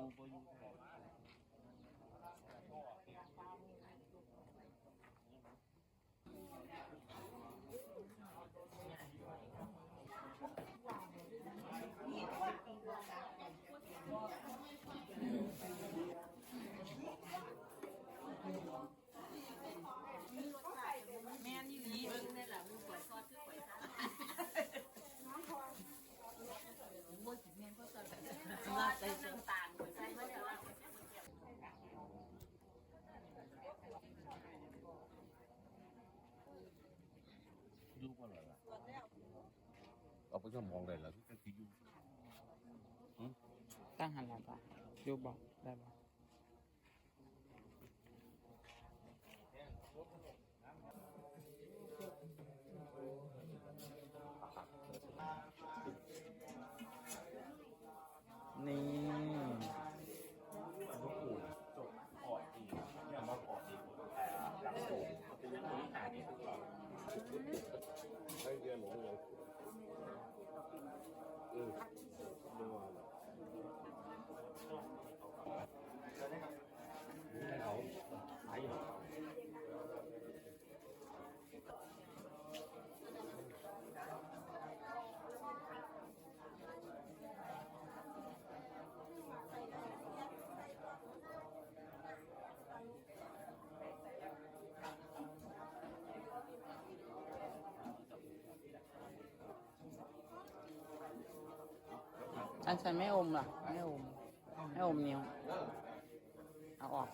อยู่บ่อยู่ แม่นี่หลีเบิ่งได้ล่ะมึงปล่อยซอสคือปล่อยซะบ่สิแม่นเพราะซอสแบบว่าใส่น้ำตาลใส่มาแล้ว อยู่บ่ล่ะ เอาไปก็มองได้แล้วก็สิอยู่ตั้งหันหลังปะยูบอกได้ปะนี่ลูกปู่จบปอดดีเนี่ยมาปอดดีหลังสูงเป็นยังไงหาดีทุกอย่างให้เรียนหนูเลยเออดูว่าให้ อันฉันไม่อมล่ะไม่อม ไม่อมนิ้ว เอาออก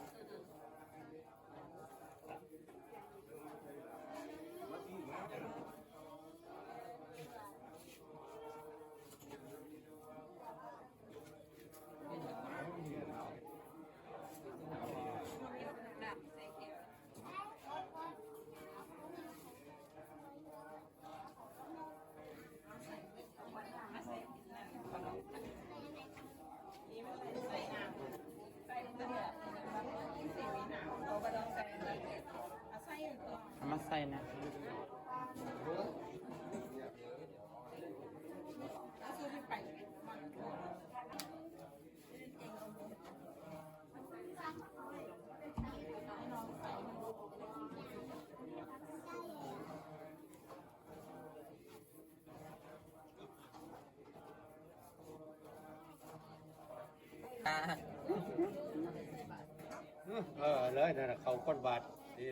เลยนั่นเขาค้นบาดดี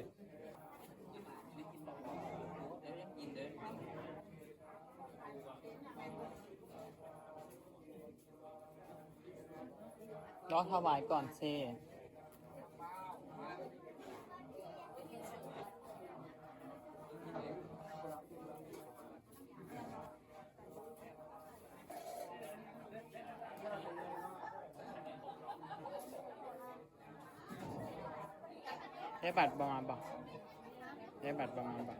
รอถวายก่อนเซ ได้บัตรประมาณบอกได้บัตรประมาณบอก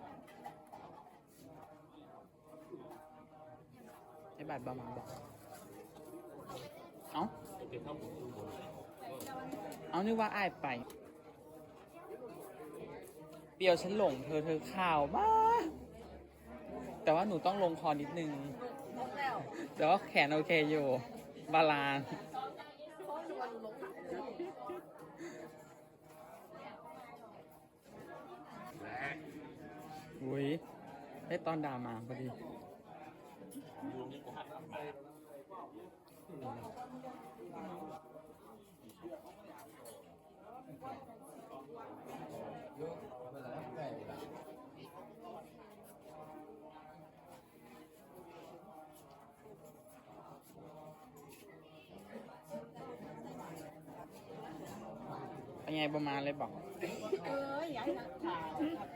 ได้บัตรประมาณบอกเอ้าเป็นข้าวหมูทุกคนเอานึกว่าอ้ายไป เปรียวฉันหลงเธอเธอข่าวมากแต่ว่าหนูต้องลงคอนิดนึง แต่ว่าแขนโอเคอยู่ บาลานซ์ อุ้ยได้ตอนด่ามาพอดี เป็นไงประมาณเลยบอกเอ้ยอย่าให้ขาด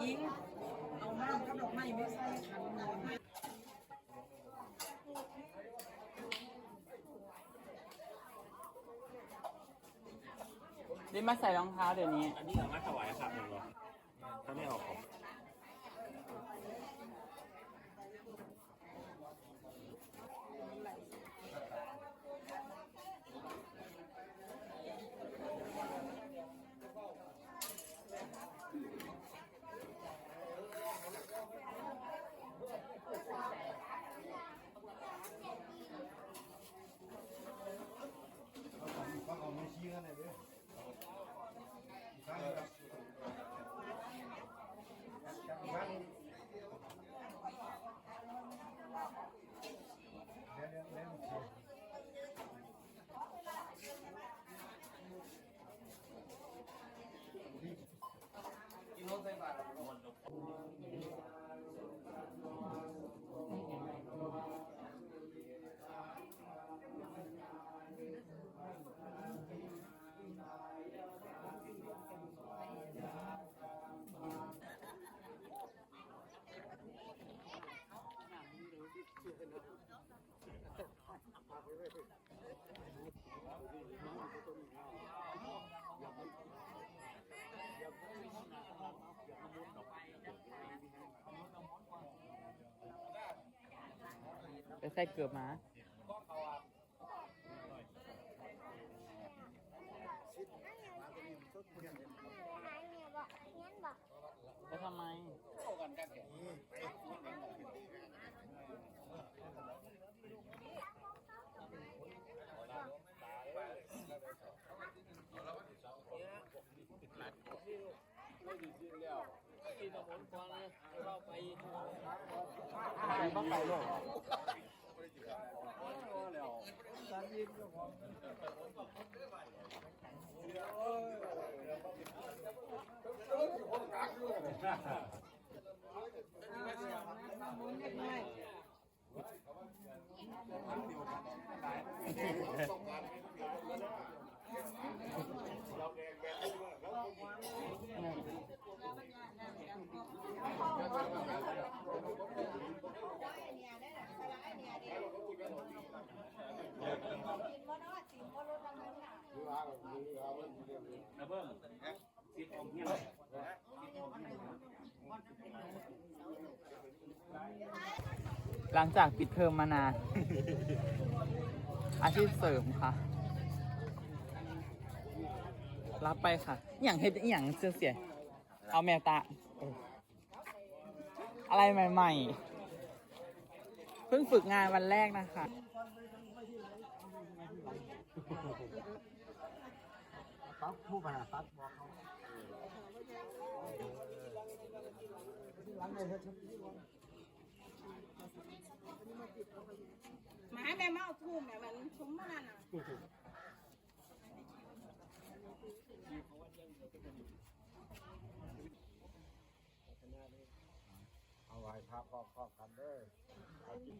ยิงเอาน้ำกับดอกไม้ไม่ใส่ขันเลย ได้มาใส่รองเท้าเดี๋ยวนี้ อันนี้สามารถถวายรับหนึ่งหรอถ้าไม่ออกก็เอาไม่ชี้กันเลยด้วย ไปใส่เกลือบมาไปทำไมไปบ้างไปโลก เจ้าของ นะเบิ้มซิปอมเงี้ยหลังจากปิดเทอมมานาน อาชีพเสริมค่ะ รับไปค่ะอหย่างเฮ็ดอหย่างเสียเสีย เอาแมวตาอออะไรใหม่ ๆ เพิ่งฝึกงานวันแรกนะคะ ปั๊บผู้ขนาดปั๊บบอกเขาหลังเลยเฮ็ดหมาแม่เมาทุ่มแม่มันชุ่มมันน่ะเอาไว้พระพร้อมๆกันเด้อ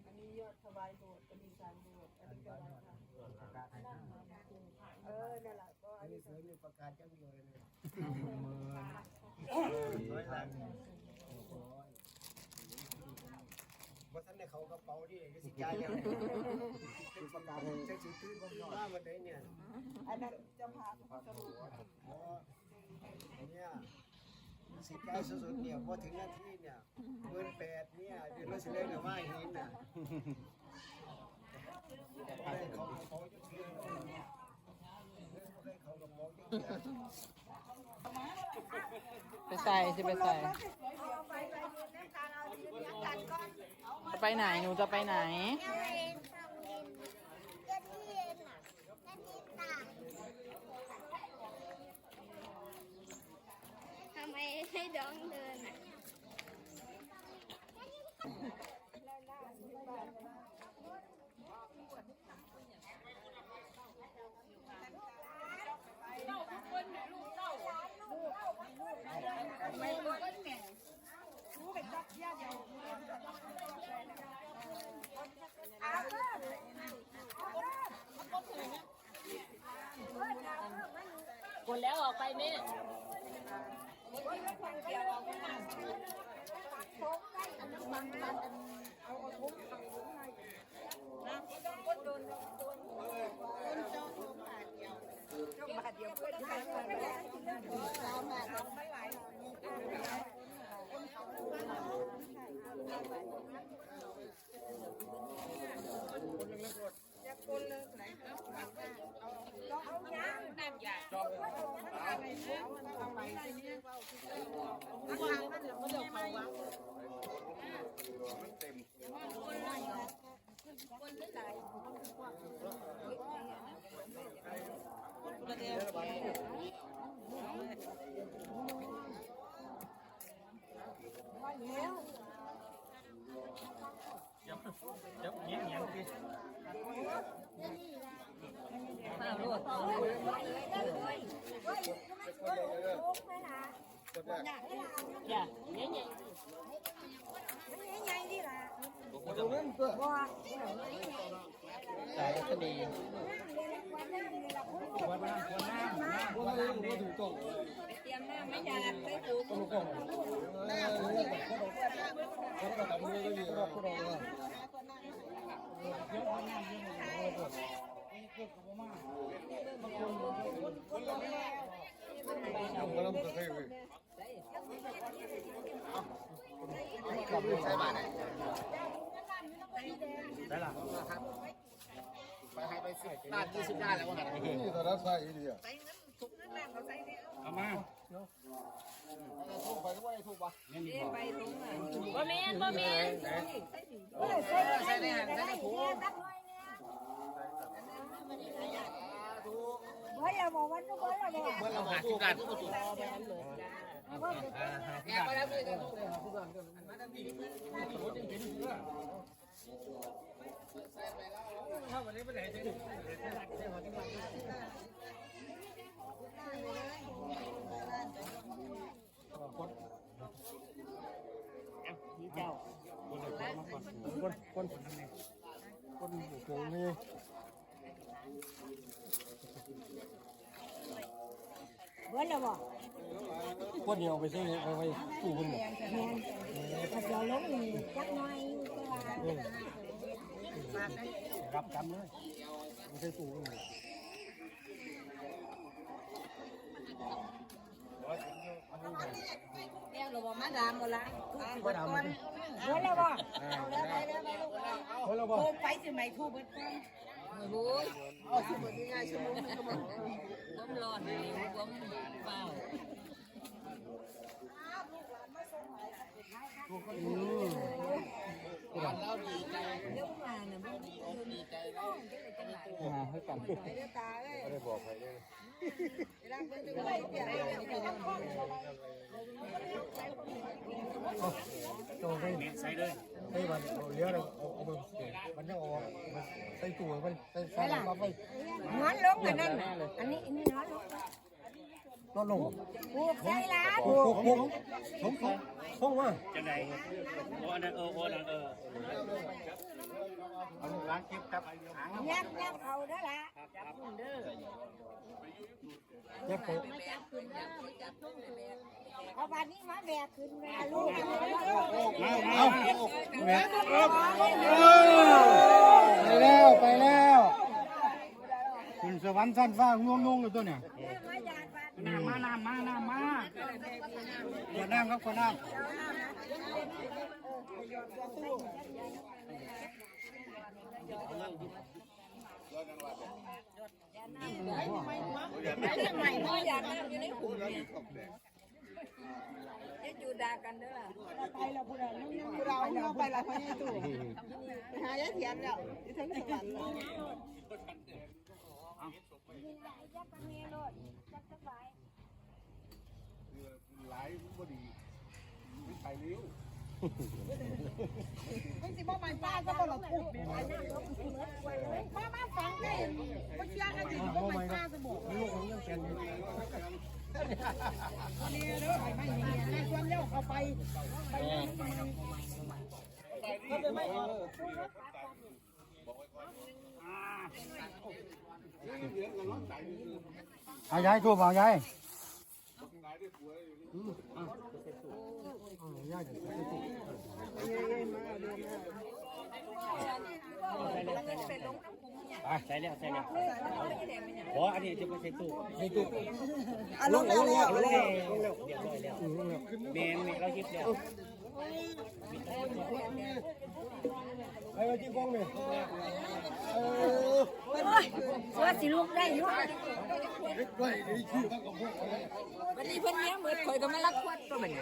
อันนี้ยอดถวายโบสถ์อันนี้การโบสถ์อันนี้การวัดประกาให้นะเออนั่นแหละ อัอันนนี้นี้เสือมีประกาศจังเลยเลยร้อยล้านว่าท่านในเขากระเป๋าดิยี่สิบยายแล้วเป็นประกาศให้จะสิตื้นว่าวันไหนเนี่ยอันนั้นเจ้าพาพระสมุทรเนี่ยสิกายสุดๆเนี่ยพอถึงนาทีเนี่ยเงินแปดเนี่ยเดือนละสิเล่นเนี่ยว่าหินน่ะเขาเขาจะเชื่อเขากระเป๋าจะเชื่อ ไปใส่สิไปใส่ไปไปดูในการเอาที่เลี้ยงกันก่อนจะไปไหนหนูจะไปไหนทำไมให้ดองเดินอะ ไม่รู้ว่าแม่ รู้เป็นจักเยี่ยเดียวอาเพิ่ม คนแล้ว chấm chấm nhẹ nhàng đi vào luôn dạ nhảy nhàng nhẹ nhàng đi. ออกไปแม่บาทเดียวเพื่อนกันไม่ไหวอย่าเงี้ยเงี้ยสารคดีใช่ไหมเนี่ย ด้านยี่สิบด้านแล้วครับนี่ตอนนั้นใส่ดีอะเอามาถูกไปด้วยถูกปะบ่แม่นบ่แม่นใส่ในหันใส่ในถุงเฮ้ยอย่าบอกว่าทุกคนอย่าบอกเมื่อเราหาสิบด้านแกก็แล้วเลยคนคนคนโกงนี่เฮ้ยอย่าบอก คนเดียวไปซื้อไปไปกู้คนหมดถ้าเจอล้มนี่จักหน่อยก็ว่ารับกรรมเลยไม่ใช่กู้คนหมดเรียกเราบอกมาดามหมดละทุกคนก่อนเฮ้ยอย่าบอกเอาแล้วไปแล้วไปลูกแล้วเฮ้ยเราบอกโคมไปสิไหมทูบเบิดก่อนโอ้ยเอาสิเบิดง่ายชั่วโมงนึงก็บอกผมรอดผมเปล่า มาเนี่ยมันดีใจแล้วมาให้กันไปเด้ตาเอ้ยไม่ได้บอกใครเลยเวลาเพิ่นจะไปเลยนอะไรเนี่ยจักข้องโตไปใส่เลยใส่มันเอาเลี้ยงเอาเอาไปมันยังออกใส่ตู้มันใส่ใส่ปั๊บไปนอนลงอันนั้นน่ะอันนี้อันนี้นอนลง ลดลงปลูกใส่ร้านโอ้โหผมผมผมว่าจังไดโอ้อันนั้นเออโอ้อันนั้นเออเอาล้างเก็บกับหางยับยับเอาเด้อล่ะยับไปเอาบัดนี้มาแบกขึ้นมาลูกเอาแม่ไปแล้วไปแล้วคุณสวรรค์สั้นฟ้างงงงเลยตัวเนี่ยมาหยาดบัด น้ำมาน้ำมาน้ำมาขวดน้ำครับขวดน้ใหม่มาหยาดน้ำอยู่ในหูเนี่ยจะอยู่ด่ากันเด้อล่ะไปแล้วพูดแล้วพูดเราเอาไปแล้วพ่อใหญ่ตู่ไปหายายเทียนแล้วที่ถึงสวรรค์ แล้วยับกันเมียโลดยับสบายหลายบ่ดีไม่ไปเร็วมันสิบ่มันป้าก็บ่หลบปุ๊บเนี่ยมามาฟังได้บ่เชื่อกันสิบ่มันป้าจะบอกลูกของยังแกนอยู่นี่เด้อไปไม่มีแม่ชวนแล้วเอาไปไปนั่งก็ไปไม่ออกเอายายทั่ว เปล่ายายยายเดี๋ยวใส่ตู้ใส่แล้วใส่แล้วโอ้อันนี้จะไม่ใส่ตู้ใส่ตู้อะลงแล้วแล้วลงแล้วลงแล้วเรียบร้อยแล้วเมนเมนเราคิดแล้วไปไปจิ้งกองเลย เออเสือสิลูกได้อยู่ด้วยเดี๋ยวชื่อตั้งกับพวกวันนี้เพิ่นเนี้ยเหมือนข่อยก็ไม่รักควดก็เหมือน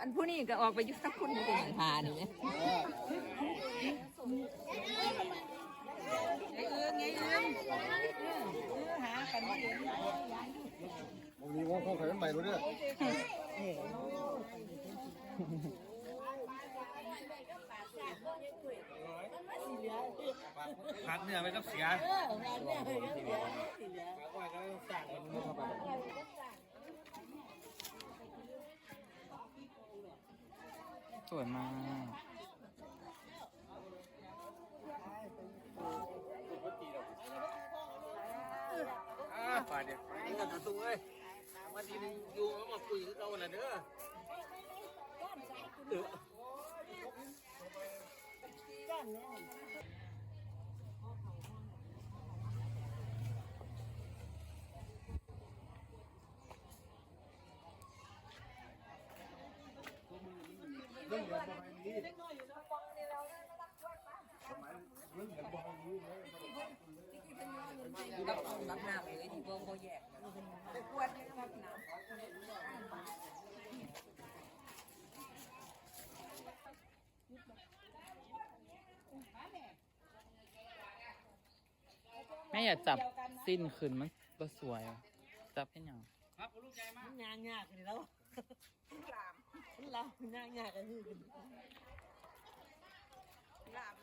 อันผู้นี้ก็ออกไปอยู่สักคนนึงเป็นพานี่นะไอ้เอื้องไงเอื้องหากันไม่เห็น ผมมีว่าเขาขายใหม่รู้เนี่ย พักเนื้อไปกับเสียสวยมากฝ่ายเด็กนี่ก็ตุ้งเลยวันที่นึงอยู่แล้วมาคุยกับเราหน่ะเด้อ เรื่องเงินบอยนี้เล็กน้อยอยู่นะฟังในเราแล้วก็รับช่วยมาสมัยเรื่องเงินบอยนี้เลยรับรับหน้าไปเลยที่เบิ้งโบแยก ม่อย่าจับสิ้นขึ้นมันก็สวยอะจับให้หยังมันยากยากเลยแล้วลามลามยากยากกันคือลาม